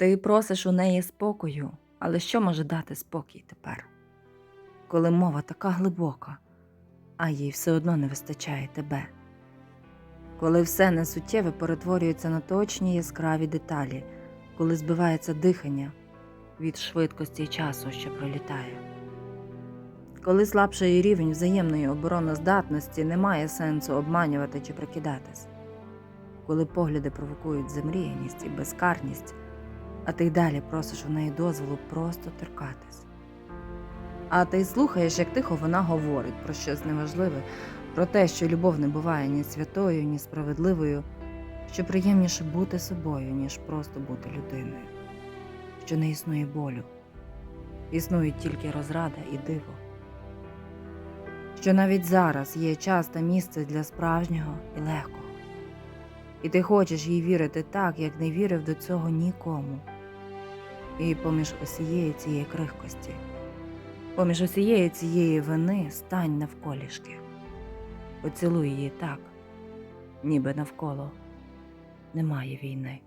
Ти просиш у неї спокою, але що може дати спокій тепер? Коли мова така глибока, а їй все одно не вистачає тебе. Коли все несуттєве перетворюється на точні яскраві деталі, коли збивається дихання від швидкості часу, що пролітає. Коли слабший рівень взаємної обороноздатності не має сенсу обманювати чи прикидатись, коли погляди провокують замріяність і безкарність, а ти й далі просиш у неї дозволу просто торкатись. А ти слухаєш, як тихо вона говорить про щось неважливе, про те, що любов не буває ні святою, ні справедливою, що приємніше бути собою, ніж просто бути людиною, що не існує болю, існують тільки розрада і диво, що навіть зараз є час та місце для справжнього і легкого. І ти хочеш їй вірити так, як не вірив до цього нікому. І поміж усієї цієї крихкості, поміж усієї цієї вини стань навколішки. Поцілуй її так, ніби навколо немає війни.